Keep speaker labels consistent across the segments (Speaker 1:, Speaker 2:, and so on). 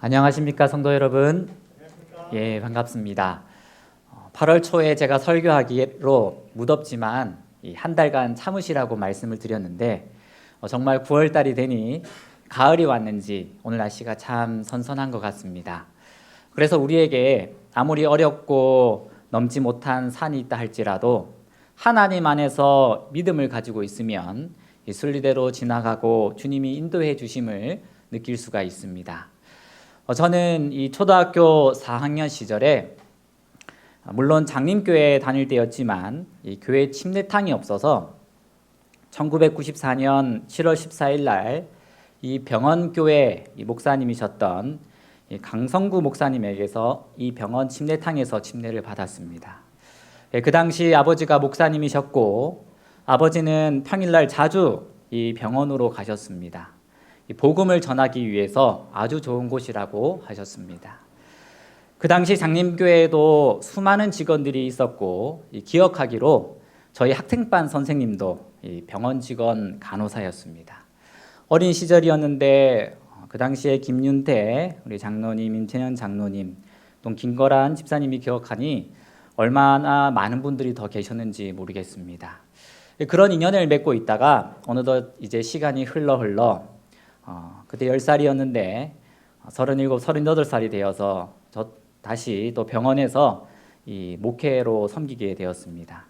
Speaker 1: 안녕하십니까 성도 여러분. 예, 반갑습니다. 어, 8월 초에 제가 설교하기로 무덥지만 이한 달간 참으시라고 말씀을 드렸는데 어, 정말 9월 달이 되니 가을이 왔는지 오늘 날씨가 참 선선한 것 같습니다. 그래서 우리에게 아무리 어렵고 넘지 못한 산이 있다 할지라도 하나님 안에서 믿음을 가지고 있으면 이 순리대로 지나가고 주님이 인도해 주심을 느낄 수가 있습니다. 어, 저는 이 초등학교 4학년 시절에 아, 물론 장님교회 다닐 때였지만 이 교회 침례탕이 없어서 1994년 7월 14일 날 이 병원교회 이 목사님이셨던 이 강성구 목사님에게서 이 병원 침례탕에서 침례를 받았습니다. 예, 그 당시 아버지가 목사님이셨고 아버지는 평일날 자주 이 병원으로 가셨습니다. 이 복음을 전하기 위해서 아주 좋은 곳이라고 하셨습니다. 그 당시 장님교회에도 수많은 직원들이 있었고 이 기억하기로 저희 학생반 선생님도 이 병원 직원 간호사였습니다. 어린 시절이었는데 어, 그 당시에 김윤태 우리 장로님, 임채년 장로님, 또 김거란 집사님이 기억하니 얼마나 많은 분들이 더 계셨는지 모르겠습니다. 그런 인연을 맺고 있다가 어느덧 이제 시간이 흘러 흘러 어, 그때 10살이었는데 37, 38살이 되어서 저 다시 또 병원에서 이 목회로 섬기게 되었습니다.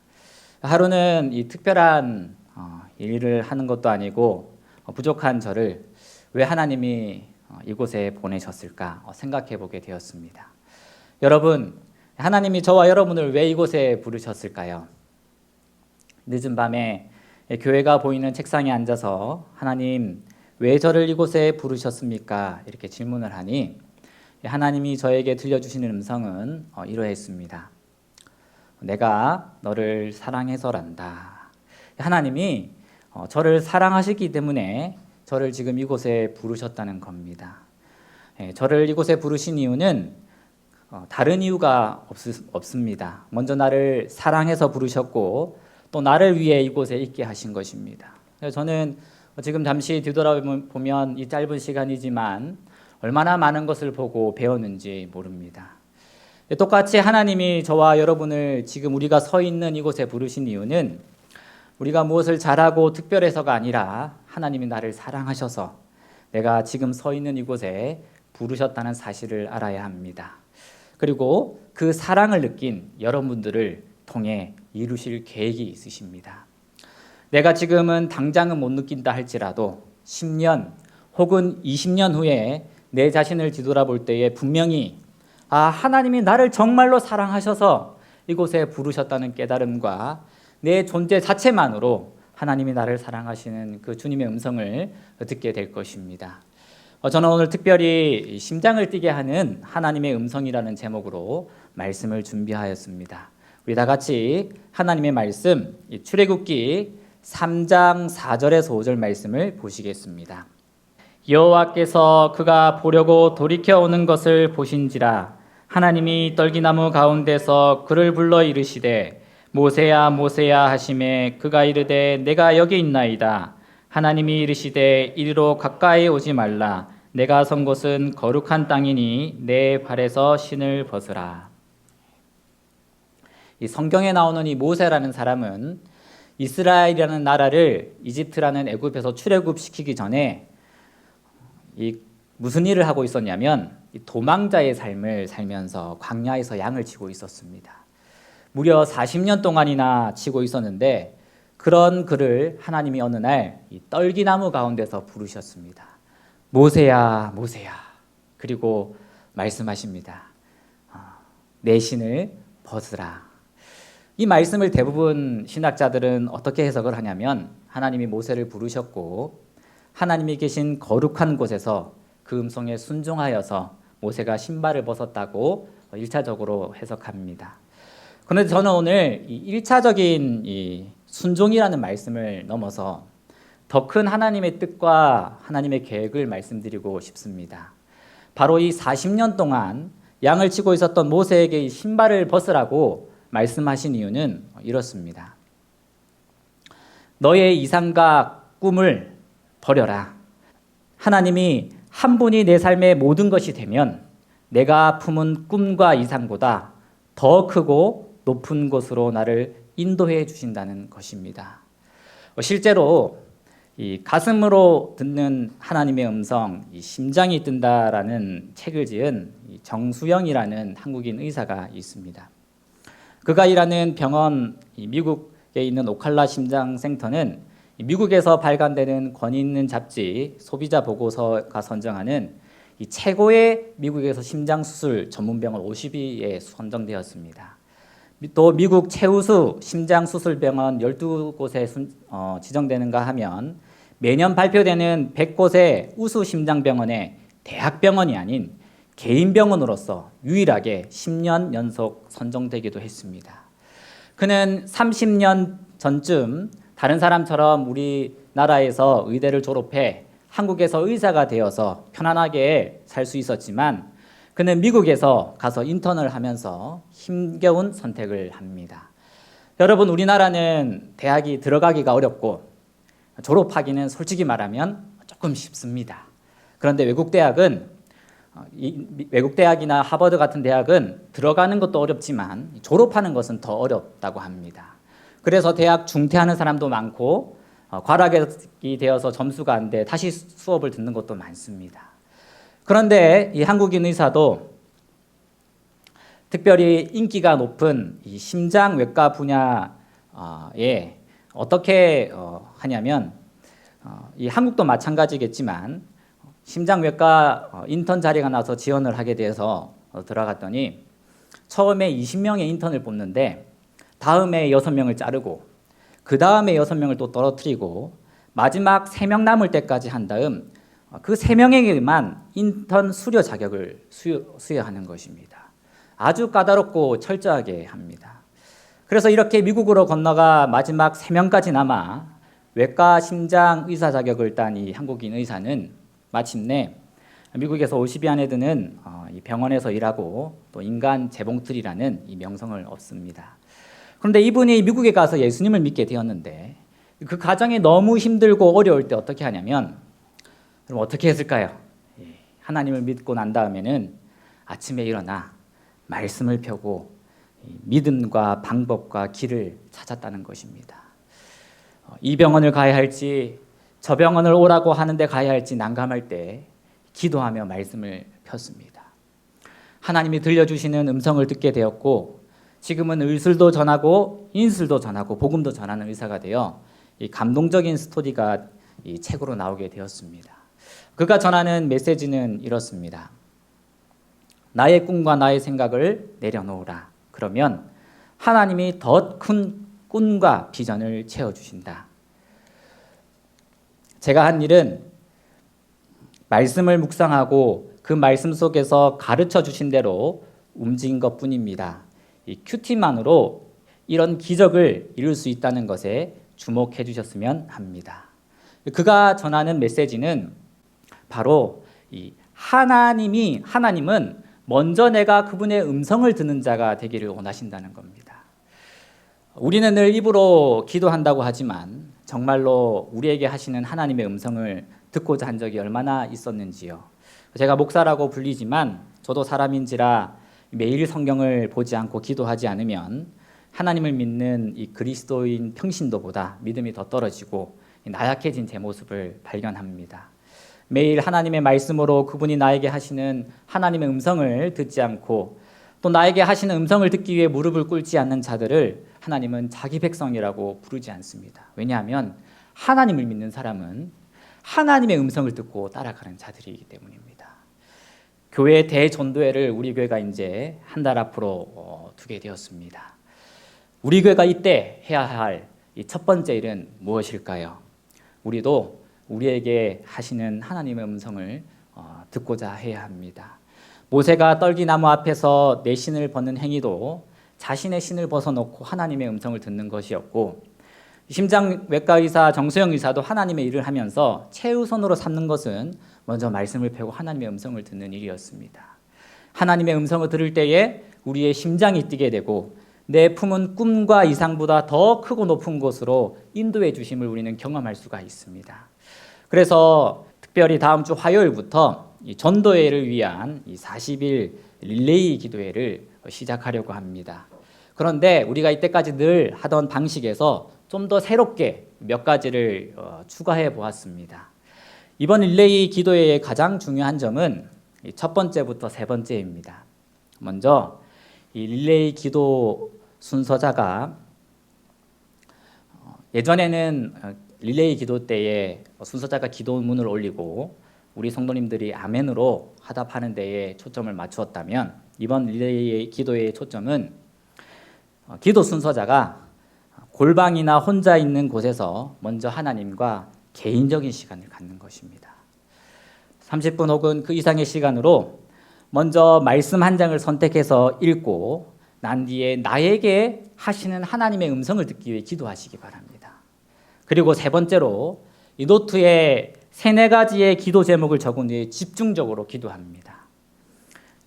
Speaker 1: 하루는 이 특별한 어, 일을 하는 것도 아니고 어, 부족한 저를 왜 하나님이 어, 이곳에 보내셨을까 어, 생각해 보게 되었습니다. 여러분, 하나님이 저와 여러분을 왜 이곳에 부르셨을까요? 늦은 밤에 교회가 보이는 책상에 앉아서 하나님 왜 저를 이곳에 부르셨습니까? 이렇게 질문을 하니 하나님이 저에게 들려주시는 음성은 어, 이러했습니다. 내가 너를 사랑해서란다. 하나님이 어, 저를 사랑하시기 때문에 저를 지금 이곳에 부르셨다는 겁니다. 예, 저를 이곳에 부르신 이유는 어, 다른 이유가 없, 습니다 먼저 나를 사랑해서 부르셨고 또 나를 위해 이곳에 있게 하신 것입니다. 저는 지금 잠시 뒤돌아보면 이 짧은 시간이지만 얼마나 많은 것을 보고 배웠는지 모릅니다. 똑같이 하나님이 저와 여러분을 지금 우리가 서 있는 이곳에 부르신 이유는 우리가 무엇을 잘하고 특별해서가 아니라 하나님이 나를 사랑하셔서 내가 지금 서 있는 이곳에 부르셨다는 사실을 알아야 합니다. 그리고 그 사랑을 느낀 여러분들을 통해 이루실 계획이 있으십니다. 내가 지금은 당장은 못 느낀다 할지라도 10년 혹은 20년 후에 내 자신을 뒤돌아볼 때에 분명히 아, 하나님이 나를 정말로 사랑하셔서 이곳에 부르셨다는 깨달음과 내 존재 자체만으로 하나님이 나를 사랑하시는 그 주님의 음성을 듣게 될 것입니다. 어, 저는 오늘 특별히 심장을 뛰게 하는 하나님의 음성이라는 제목으로 말씀을 준비하였습니다. 우리 다 같이 하나님의 말씀 출애굽기 3장 4절에서 5절 말씀을 보시겠습니다. 여호와께서 그가 보려고 돌이켜 오는 것을 보신지라 하나님이 떨기나무 가운데서 그를 불러 이르시되 모세야 모세야 하심에 그가 이르되 내가 여기 있나이다. 하나님이 이르시되 이리로 가까이 오지 말라. 내가 선 곳은 거룩한 땅이니 내 발에서 신을 벗으라. 이 성경에 나오는 이 모세라는 사람은 이스라엘이라는 나라를 이집트라는 애굽에서 출애굽시키기 전에 이 무슨 일을 하고 있었냐면 도망자의 삶을 살면서 광야에서 양을 치고 있었습니다. 무려 40년 동안이나 치고 있었는데 그런 그를 하나님이 어느 날 떨기나무 가운데서 부르셨습니다. 모세야, 모세야. 그리고 말씀하십니다. 어, 내 신을 벗으라. 이 말씀을 대부분 신학자들은 어떻게 해석을 하냐면 하나님이 모세를 부르셨고 하나님이 계신 거룩한 곳에서 그 음성에 순종하여서 모세가 신발을 벗었다고 1차적으로 해석합니다. 그런데 저는 오늘 이 1차적인 이 순종이라는 말씀을 넘어서 더 큰 하나님의 뜻과 하나님의 계획을 말씀드리고 싶습니다. 바로 이 40년 동안 양을 치고 있었던 모세에게 신발을 벗으라고 말씀하신 이유는 이렇습니다. 너의 이상과 꿈을 버려라. 하나님이 한 분이 내 삶의 모든 것이 되면 내가 품은 꿈과 이상보다 더 크고 높은 곳으로 나를 인도해 주신다는 것입니다. 어, 실제로 이 가슴으로 듣는 하나님의 음성, 이 심장이 뜬다라는 책을 지은 이 정수영이라는 한국인 의사가 있습니다. 그가 일하는 병원 이 미국에 있는 오칼라 심장 센터는 이 미국에서 발간되는 권위 있는 잡지 소비자 보고서가 선정하는 이 최고의 미국에서 심장 수술 전문 병원 50위에 선정되었습니다. 또 미국 최우수 심장 수술 병원 12곳에 어, 지정되는가 하면 매년 발표되는 100곳의 우수 심장병원의 대학병원이 아닌 개인 병원으로서 유일하게 10년 연속 선정되기도 했습니다. 그는 30년 전쯤 다른 사람처럼 우리나라에서 의대를 졸업해 한국에서 의사가 되어서 편안하게 살 수 있었지만 그는 미국에서 가서 인턴을 하면서 힘겨운 선택을 합니다. 여러분, 우리나라는 대학이 들어가기가 어렵고 졸업하기는 솔직히 말하면 조금 쉽습니다. 그런데 외국 대학은 어, 외국 대학이나 하버드 같은 대학은 들어가는 것도 어렵지만 졸업하는 것은 더 어렵다고 합니다. 그래서 대학 중퇴하는 사람도 많고 어, 과락이 되어서 점수가 안 돼 다시 수업을 듣는 것도 많습니다. 그런데 이 한국인 의사도 특별히 인기가 높은 이 심장외과 분야에 어떻게 어, 하냐면 어, 이 한국도 마찬가지겠지만 심장외과 어, 인턴 자리가 나서 지원을 하게 돼서 어, 들어갔더니 처음에 20명의 인턴을 뽑는데 다음에 6명을 자르고 그 다음에 6명을 또 떨어뜨리고 마지막 3명 남을 때까지 한 다음 그 3명에게만 인턴 수료 자격을 수여, 수여하는 것입니다. 아주 까다롭고 철저하게 합니다. 그래서 이렇게 미국으로 건너가 마지막 3명까지 남아 외과 심장 의사 자격을 딴 이 한국인 의사는 마침내 미국에서 50위 안에 드는 어, 병원에서 일하고 또 인간 재봉틀이라는 이 명성을 얻습니다. 그런데 이분이 미국에 가서 예수님을 믿게 되었는데 그 과정이 너무 힘들고 어려울 때 어떻게 하냐면 그럼 어떻게 했을까요? 예, 하나님을 믿고 난 다음에는 아침에 일어나 말씀을 펴고 믿음과 방법과 길을 찾았다는 것입니다. 어, 이 병원을 가야 할지 저 병원을 오라고 하는데 가야 할지 난감할 때 기도하며 말씀을 폈습니다. 하나님이 들려주시는 음성을 듣게 되었고 지금은 의술도 전하고 인술도 전하고 복음도 전하는 의사가 되어 이 감동적인 스토리가 이 책으로 나오게 되었습니다. 그가 전하는 메시지는 이렇습니다. 나의 꿈과 나의 생각을 내려놓으라. 그러면 하나님이 더 큰 꿈과 비전을 채워주신다. 제가 한 일은 말씀을 묵상하고 그 말씀 속에서 가르쳐 주신 대로 움직인 것 뿐입니다. 이 큐티만으로 이런 기적을 이룰 수 있다는 것에 주목해 주셨으면 합니다. 그가 전하는 메시지는 바로 이 하나님이 하나님은 먼저 내가 그분의 음성을 듣는 자가 되기를 원하신다는 겁니다. 우리는 늘 입으로 기도한다고 하지만 정말로 우리에게 하시는 하나님의 음성을 듣고자 한 적이 얼마나 있었는지요. 제가 목사라고 불리지만 저도 사람인지라 매일 성경을 보지 않고 기도하지 않으면 하나님을 믿는 이 그리스도인 평신도보다 믿음이 더 떨어지고 나약해진 제 모습을 발견합니다. 매일 하나님의 말씀으로 그분이 나에게 하시는 하나님의 음성을 듣지 않고 또 나에게 하시는 음성을 듣기 위해 무릎을 꿇지 않는 자들을 하나님은 자기 백성이라고 부르지 않습니다. 왜냐하면 하나님을 믿는 사람은 하나님의 음성을 듣고 따라가는 자들이기 때문입니다. 교회 대전도회를 우리 교회가 이제 한 달 앞으로 어, 두게 되었습니다. 우리 교회가 이때 해야 할첫 번째 일은 무엇일까요? 우리도 우리에게 하시는 하나님의 음성을 어, 듣고자 해야 합니다. 모세가 떨기나무 앞에서 내 신을 벗는 행위도 자신의 신을 벗어놓고 하나님의 음성을 듣는 것이었고 심장외과 의사 정수영 의사도 하나님의 일을 하면서 최우선으로 삼는 것은 먼저 말씀을 펴고 하나님의 음성을 듣는 일이었습니다. 하나님의 음성을 들을 때에 우리의 심장이 뛰게 되고 내 품은 꿈과 이상보다 더 크고 높은 곳으로 인도해 주심을 우리는 경험할 수가 있습니다. 그래서 특별히 다음 주 화요일부터 이 전도회를 위한 이 40일 릴레이 기도회를 시작하려고 합니다. 그런데 우리가 이때까지 늘 하던 방식에서 좀 더 새롭게 몇 가지를 어, 추가해 보았습니다. 이번 릴레이 기도회의 가장 중요한 점은 이첫 번째부터 세 번째입니다. 먼저 이 릴레이 기도 순서자가 어, 예전에는 어, 릴레이 기도 때에 순서자가 기도문을 올리고 우리 성도님들이 아멘으로 화답하는 데에 초점을 맞추었다면 이번 릴레이 기도의 초점은 어, 기도 순서자가 골방이나 혼자 있는 곳에서 먼저 하나님과 개인적인 시간을 갖는 것입니다. 30분 혹은 그 이상의 시간으로 먼저 말씀 한 장을 선택해서 읽고 난 뒤에 나에게 하시는 하나님의 음성을 듣기 위해 기도하시기 바랍니다. 그리고 세 번째로 이 노트에 세네 가지의 기도 제목을 적은 뒤에 집중적으로 기도합니다.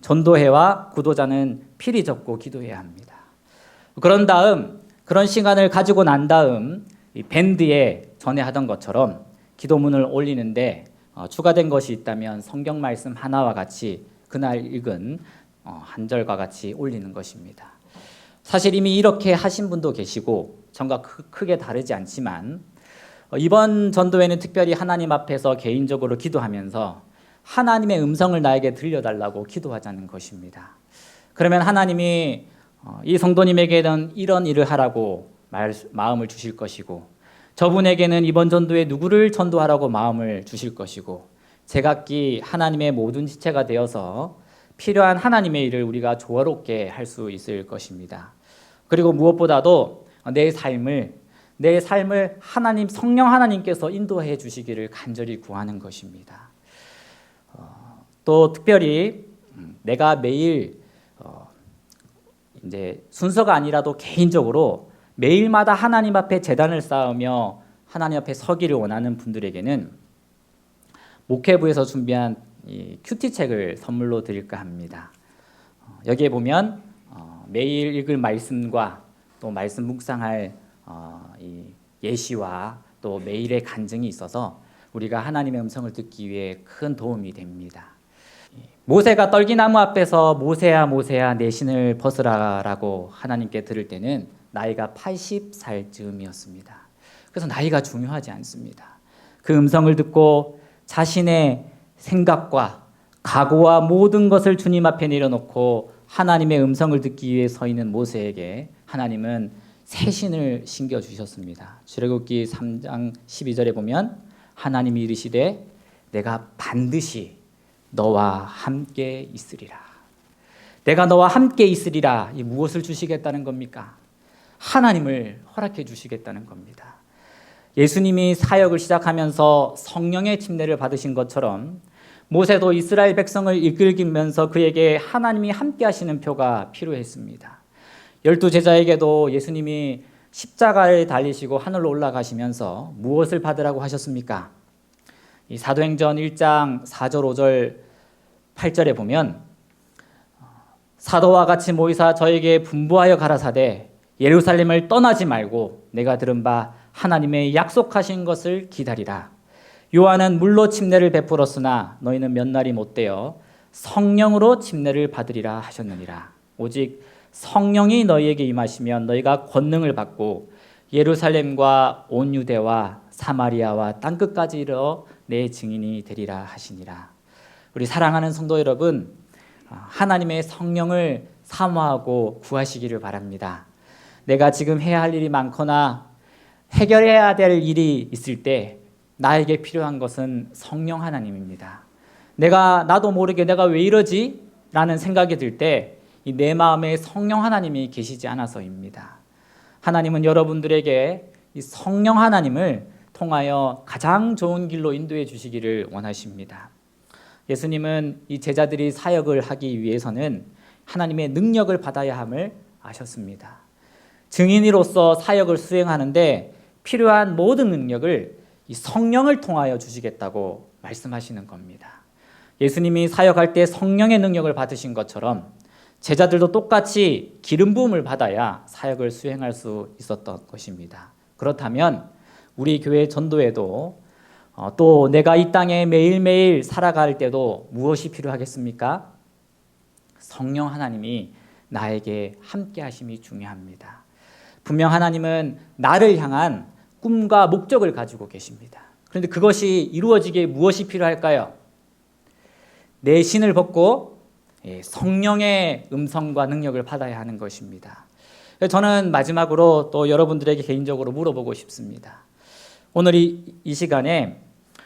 Speaker 1: 전도회와 구도자는 필히 적고 기도해야 합니다. 그런 다음 그런 시간을 가지고 난 다음 이 밴드에 전에 하던 것처럼 기도문을 올리는데 어, 추가된 것이 있다면 성경 말씀 하나와 같이 그날 읽은 어, 한 절과 같이 올리는 것입니다. 사실 이미 이렇게 하신 분도 계시고 전과 크, 크게 다르지 않지만 어, 이번 전도회는 특별히 하나님 앞에서 개인적으로 기도하면서 하나님의 음성을 나에게 들려달라고 기도하자는 것입니다. 그러면 하나님이 어, 이 성도님에게는 이런 일을 하라고 말, 마음을 주실 것이고 저분에게는 이번 전도에 누구를 전도하라고 마음을 주실 것이고 제각기 하나님의 모든 지체가 되어서 필요한 하나님의 일을 우리가 조화롭게 할 수 있을 것입니다. 그리고 무엇보다도 내 삶을 내 삶을 하나님 성령 하나님께서 인도해 주시기를 간절히 구하는 것입니다. 어, 또 특별히 음, 내가 매일 어, 이제 순서가 아니라도 개인적으로 매일마다 하나님 앞에 재단을 쌓으며 하나님 앞에 서기를 원하는 분들에게는 목회부에서 준비한 이 큐티 책을 선물로 드릴까 합니다. 어, 여기에 보면 어, 매일 읽을 말씀과 또 말씀 묵상할 어, 이 예시와 또 매일의 간증이 있어서 우리가 하나님의 음성을 듣기 위해 큰 도움이 됩니다. 모세가 떨기나무 앞에서 모세야 모세야 내 신을 벗으라라고 하나님께 들을 때는 나이가 80살쯤이었습니다. 그래서 나이가 중요하지 않습니다. 그 음성을 듣고 자신의 생각과 각오와 모든 것을 주님 앞에 내려놓고 하나님의 음성을 듣기 위해 서 있는 모세에게 하나님은 새 신을 신겨 주셨습니다. 출애굽기 3장 12절에 보면 하나님이 이르시되 내가 반드시 너와 함께 있으리라. 내가 너와 함께 있으리라. 이 무엇을 주시겠다는 겁니까? 하나님을 허락해 주시겠다는 겁니다. 예수님이 사역을 시작하면서 성령의 침례를 받으신 것처럼 모세도 이스라엘 백성을 이끌기면서 그에게 하나님이 함께 하시는 표가 필요했습니다. 열두 제자에게도 예수님이 십자가에 달리시고 하늘로 올라가시면서 무엇을 받으라고 하셨습니까? 이 사도행전 1장 4절 5절 8절에 보면 사도와 같이 모이사 저에게 분부하여 가라사대 예루살렘을 떠나지 말고 내가 들은 바 하나님의 약속하신 것을 기다리라. 요한은 물로 침례를 베풀었으나 너희는 몇 날이 못 되어 성령으로 침례를 받으리라 하셨느니라. 오직 성령이 너희에게 임하시면 너희가 권능을 받고 예루살렘과 온 유대와 사마리아와 땅 끝까지 이르러 내 증인이 되리라 하시니라. 우리 사랑하는 성도 여러분, 하나님의 성령을 사모하고 구하시기를 바랍니다. 내가 지금 해야 할 일이 많거나 해결해야 될 일이 있을 때 나에게 필요한 것은 성령 하나님입니다. 내가 나도 모르게 내가 왜 이러지? 라는 생각이 들 때 내 마음에 성령 하나님이 계시지 않아서입니다. 하나님은 여러분들에게 이 성령 하나님을 통하여 가장 좋은 길로 인도해 주시기를 원하십니다. 예수님은 이 제자들이 사역을 하기 위해서는 하나님의 능력을 받아야 함을 아셨습니다. 증인으로서 사역을 수행하는데 필요한 모든 능력을 이 성령을 통하여 주시겠다고 말씀하시는 겁니다. 예수님이 사역할 때 성령의 능력을 받으신 것처럼 제자들도 똑같이 기름 부음을 받아야 사역을 수행할 수 있었던 것입니다. 그렇다면 우리 교회 전도에도 어, 또 내가 이 땅에 매일매일 살아갈 때도 무엇이 필요하겠습니까? 성령 하나님이 나에게 함께 하심이 중요합니다. 분명 하나님은 나를 향한 꿈과 목적을 가지고 계십니다. 그런데 그것이 이루어지기에 무엇이 필요할까요? 내 신을 벗고 예, 성령의 음성과 능력을 받아야 하는 것입니다. 저는 마지막으로 또 여러분들에게 개인적으로 물어보고 싶습니다. 오늘 이, 이 시간에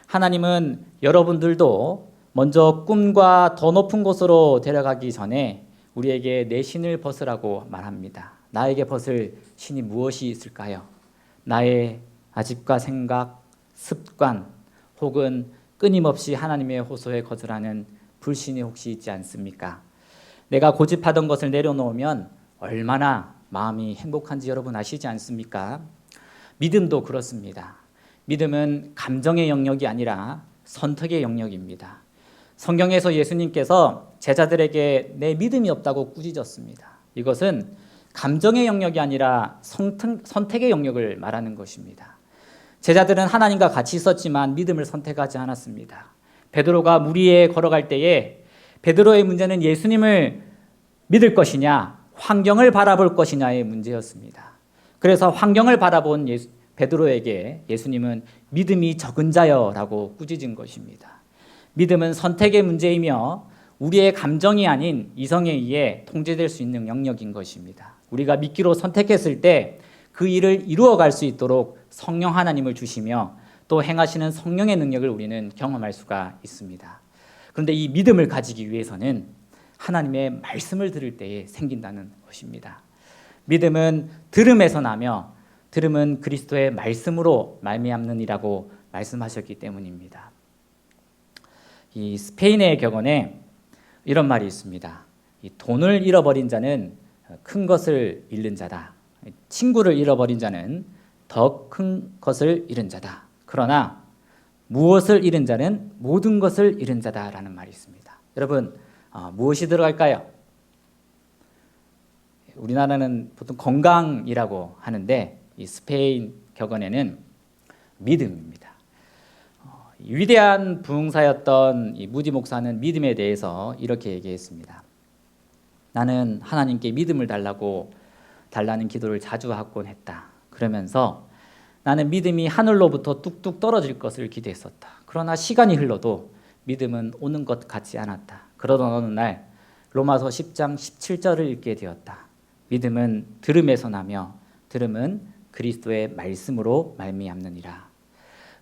Speaker 1: 하나님은 여러분들도 먼저 꿈과 더 높은 곳으로 데려가기 전에 우리에게 내 신을 벗으라고 말합니다. 나에게 벗을 신이 무엇이 있을까요? 나의 아집과 생각, 습관, 혹은 끊임없이 하나님의 호소에 거절하는 불신이 혹시 있지 않습니까? 내가 고집하던 것을 내려놓으면 얼마나 마음이 행복한지 여러분 아시지 않습니까? 믿음도 그렇습니다. 믿음은 감정의 영역이 아니라 선택의 영역입니다. 성경에서 예수님께서 제자들에게 내 믿음이 없다고 꾸짖었습니다. 이것은 감정의 영역이 아니라 선택의 영역을 말하는 것입니다. 제자들은 하나님과 같이 있었지만 믿음을 선택하지 않았습니다. 베드로가 물 위에 걸어갈 때에 베드로의 문제는 예수님을 믿을 것이냐, 환경을 바라볼 것이냐의 문제였습니다. 그래서 환경을 바라본 예수, 베드로에게 예수님은 믿음이 적은 자여라고 꾸짖은 것입니다. 믿음은 선택의 문제이며 우리의 감정이 아닌 이성에 의해 통제될 수 있는 영역인 것입니다. 우리가 믿기로 선택했을 때 그 일을 이루어 갈 수 있도록 성령 하나님을 주시며 또 행하시는 성령의 능력을 우리는 경험할 수가 있습니다. 그런데 이 믿음을 가지기 위해서는 하나님의 말씀을 들을 때에 생긴다는 것입니다. 믿음은 들음에서 나며 들음은 그리스도의 말씀으로 말미암느니라고 말씀하셨기 때문입니다. 이 스페인의 격언에 이런 말이 있습니다. 돈을 잃어버린 자는 큰 것을 잃는 자다. 친구를 잃어버린 자는 더 큰 것을 잃은 자다. 그러나 무엇을 잃은 자는 모든 것을 잃은 자다라는 말이 있습니다. 여러분 어, 무엇이 들어갈까요? 우리나라는 보통 건강이라고 하는데 이 스페인 격언에는 믿음입니다. 어, 위대한 부흥사였던 무디 목사는 믿음에 대해서 이렇게 얘기했습니다. 나는 하나님께 믿음을 달라고 달라는 기도를 자주 하곤 했다. 그러면서 나는 믿음이 하늘로부터 뚝뚝 떨어질 것을 기대했었다. 그러나 시간이 흘러도 믿음은 오는 것 같지 않았다. 그러던 어느 날 로마서 10장 17절을 읽게 되었다. 믿음은 들음에서 나며 들음은 그리스도의 말씀으로 말미암느니라.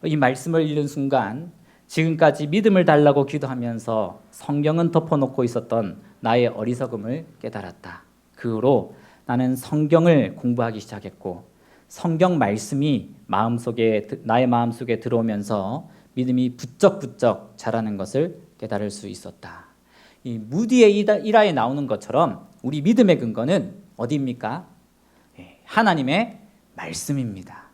Speaker 1: 이 말씀을 읽는 순간 지금까지 믿음을 달라고 기도하면서 성경은 덮어놓고 있었던 나의 어리석음을 깨달았다. 그 후로 나는 성경을 공부하기 시작했고 성경 말씀이 마음속에 나의 마음속에 들어오면서 믿음이 부쩍부쩍 자라는 것을 깨달을 수 있었다. 이 무디의 일화에 나오는 것처럼 우리 믿음의 근거는 어디입니까? 예, 하나님의 말씀입니다.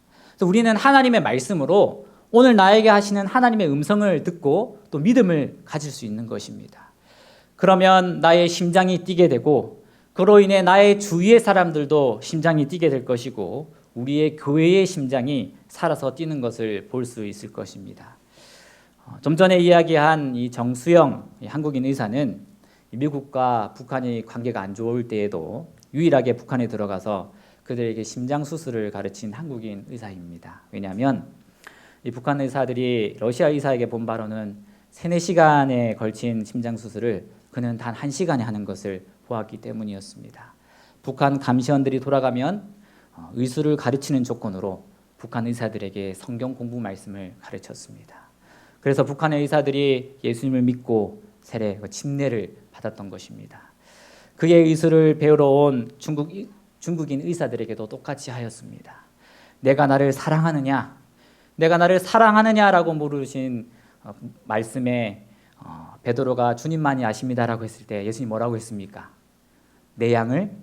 Speaker 1: 우리는 하나님의 말씀으로 오늘 나에게 하시는 하나님의 음성을 듣고 또 믿음을 가질 수 있는 것입니다. 그러면 나의 심장이 뛰게 되고 그로 인해 나의 주위의 사람들도 심장이 뛰게 될 것이고 우리의 교회의 심장이 살아서 뛰는 것을 볼 수 있을 것입니다. 어, 좀 전에 이야기한 이 정수영 한국인 의사는 미국과 북한이 관계가 안 좋을 때에도 유일하게 북한에 들어가서 그들에게 심장 수술을 가르친 한국인 의사입니다. 왜냐하면 이 북한 의사들이 러시아 의사에게 본 바로는 세네 시간에 걸친 심장 수술을 그는 단 한 시간에 하는 것을 보았기 때문이었습니다. 북한 감시원들이 돌아가면 어, 의술을 가르치는 조건으로 북한 의사들에게 성경 공부 말씀을 가르쳤습니다. 그래서 북한의 의사들이 예수님을 믿고 세례, 그 침례를 받았던 것입니다. 그의 의술을 배우러 온 중국, 중국인 의사들에게도 똑같이 하였습니다. 내가 나를 사랑하느냐, 내가 나를 사랑하느냐라고 물으신 어, 말씀에 어, 베드로가 주님만이 아십니다라고 했을 때 예수님 뭐라고 했습니까? 내 양을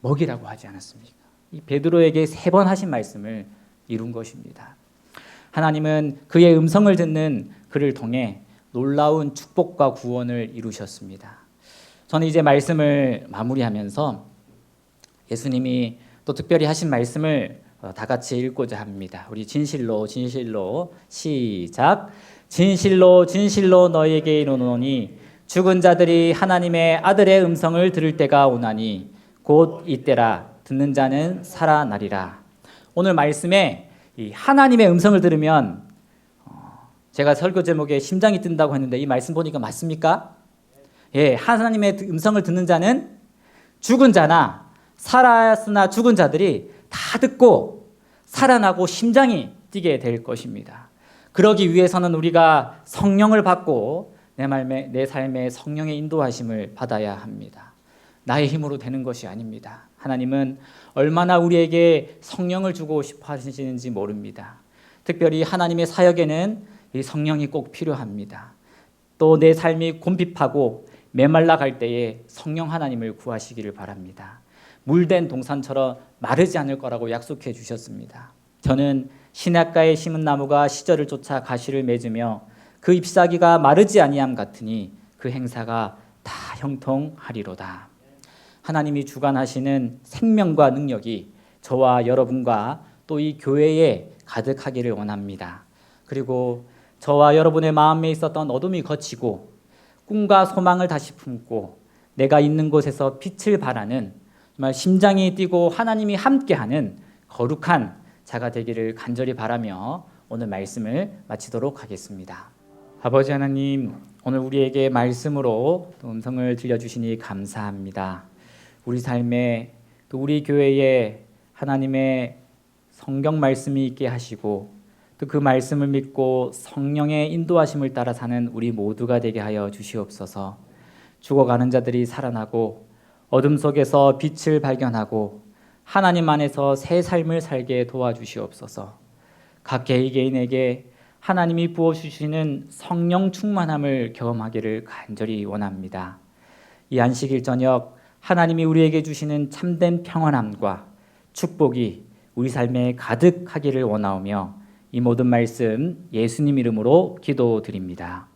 Speaker 1: 먹이라고 하지 않았습니까? 이 베드로에게 세 번 하신 말씀을 이룬 것입니다. 하나님은 그의 음성을 듣는 그를 통해 놀라운 축복과 구원을 이루셨습니다. 저는 이제 말씀을 마무리하면서 예수님이 또 특별히 하신 말씀을 어, 다 같이 읽고자 합니다. 우리 진실로 진실로 시작. 진실로 진실로 너희에게 이르노니 죽은 자들이 하나님의 아들의 음성을 들을 때가 오나니 곧 이때라 듣는 자는 살아나리라. 오늘 말씀에 이 하나님의 음성을 들으면 어, 제가 설교 제목에 심장이 뜬다고 했는데 이 말씀 보니까 맞습니까? 예, 하나님의 음성을 듣는 자는 죽은 자나 살았으나 죽은 자들이 다 듣고 살아나고 심장이 뛰게 될 것입니다. 그러기 위해서는 우리가 성령을 받고 내 삶에, 내 삶에 성령의 인도하심을 받아야 합니다. 나의 힘으로 되는 것이 아닙니다. 하나님은 얼마나 우리에게 성령을 주고 싶어 하시는지 모릅니다. 특별히 하나님의 사역에는 이 성령이 꼭 필요합니다. 또 내 삶이 곰핍하고 메말라 갈 때에 성령 하나님을 구하시기를 바랍니다. 물된 동산처럼 마르지 않을 거라고 약속해 주셨습니다. 저는 신약가에 심은 나무가 시절을 쫓아 가시를 맺으며 그 잎사귀가 마르지 아니함 같으니 그 행사가 다 형통하리로다. 하나님이 주관하시는 생명과 능력이 저와 여러분과 또 이 교회에 가득하기를 원합니다. 그리고 저와 여러분의 마음에 있었던 어둠이 거치고 꿈과 소망을 다시 품고 내가 있는 곳에서 빛을 발하는 정말 심장이 뛰고 하나님이 함께하는 거룩한 자가 되기를 간절히 바라며 오늘 말씀을 마치도록 하겠습니다. 아버지 하나님, 오늘 우리에게 말씀으로 또 음성을 들려주시니 감사합니다. 우리 삶에 또 우리 교회에 하나님의 성경 말씀이 있게 하시고 또 그 말씀을 믿고 성령의 인도하심을 따라 사는 우리 모두가 되게 하여 주시옵소서. 죽어가는 자들이 살아나고 어둠 속에서 빛을 발견하고 하나님 안에서 새 삶을 살게 도와주시옵소서. 각 개인 개인에게 하나님이 부어 주시는 성령 충만함을 경험하기를 간절히 원합니다. 이 안식일 저녁 하나님이 우리에게 주시는 참된 평안함과 축복이 우리 삶에 가득하기를 원하오며 이 모든 말씀 예수님 이름으로 기도드립니다.